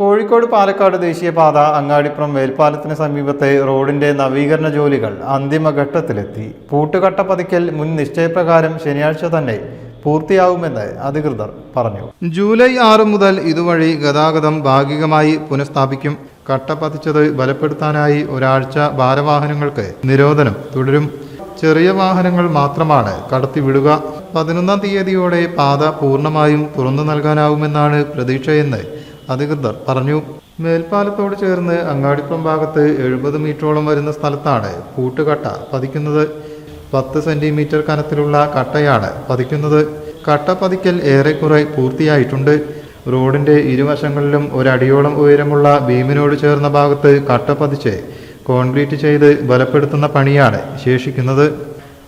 കോഴിക്കോട് പാലക്കാട് ദേശീയപാത അങ്ങാടിപ്പുറം മേൽപ്പാലത്തിന് സമീപത്തെ റോഡിന്റെ നവീകരണ ജോലികൾ അന്തിമഘട്ടത്തിലെത്തി. പൂട്ടുകട്ട പതിക്കൽ മുൻ നിശ്ചയപ്രകാരം ശനിയാഴ്ച തന്നെ പൂർത്തിയാവുമെന്ന് അധികൃതർ പറഞ്ഞു. ജൂലൈ ആറ് മുതൽ ഇതുവഴി ഗതാഗതം ഭാഗികമായി പുനഃസ്ഥാപിക്കും. കട്ട പതിച്ചത് ബലപ്പെടുത്താനായി ഒരാഴ്ച ഭാരവാഹനങ്ങൾക്ക് നിരോധനം തുടരും. ചെറിയ വാഹനങ്ങൾ മാത്രമാണ് കടത്തിവിടുക. പതിനൊന്നാം തീയതിയോടെ പാത പൂർണമായും തുറന്നു നൽകാനാവുമെന്നാണ് പ്രതീക്ഷയെന്ന് അധികൃതർ പറഞ്ഞു. മേൽപ്പാലത്തോട് ചേർന്ന് അങ്ങാടിപ്പുറം ഭാഗത്ത് എഴുപത് മീറ്ററോളം വരുന്ന സ്ഥലത്താണ് പൂട്ടുകട്ട പതിക്കുന്നത്. പത്ത് സെന്റിമീറ്റർ കനത്തിലുള്ള കട്ടയാണ് പതിക്കുന്നത്. കട്ട പതിക്കൽ ഏറെക്കുറെ പൂർത്തിയായിട്ടുണ്ട്. റോഡിന്റെ ഇരുവശങ്ങളിലും ഒരടിയോളം ഉയരമുള്ള ബീമിനോട് ചേർന്ന ഭാഗത്ത് കട്ട പതിച്ച് കോൺക്രീറ്റ് ചെയ്ത് ബലപ്പെടുത്തുന്ന പണിയാണ് ശേഷിക്കുന്നത്.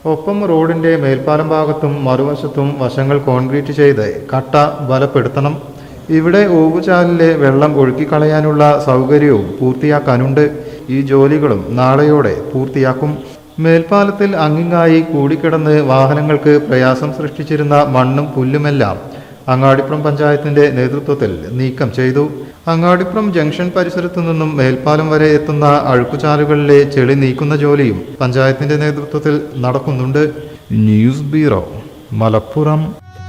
ഒപ്പം റോഡിന്റെ മേൽപ്പാലം ഭാഗത്തും മറുവശത്തും വശങ്ങൾ കോൺക്രീറ്റ് ചെയ്ത് കട്ട ബലപ്പെടുത്തണം. ഇവിടെ ഓവുചാലിലെ വെള്ളം ഒഴുക്കിക്കളയാനുള്ള സൗകര്യവും പൂർത്തിയാക്കാനുണ്ട്. ഈ ജോലികളും നാളെയോടെ പൂർത്തിയാക്കും. മേൽപ്പാലത്തിൽ അങ്ങിങ്ങായി കൂടിക്കിടന്ന് വാഹനങ്ങൾക്ക് പ്രയാസം സൃഷ്ടിച്ചിരുന്ന മണ്ണും പുല്ലുമെല്ലാം അങ്ങാടിപ്പുറം പഞ്ചായത്തിന്റെ നേതൃത്വത്തിൽ നീക്കം ചെയ്തു. അങ്ങാടിപ്പുറം ജംഗ്ഷൻ പരിസരത്തു നിന്നും മേൽപ്പാലം വരെ എത്തുന്ന അഴുക്കുചാലുകളിലെ ചെളി നീക്കുന്ന ജോലിയും പഞ്ചായത്തിന്റെ നേതൃത്വത്തിൽ നടക്കുന്നുണ്ട്. News bureau Malappuram.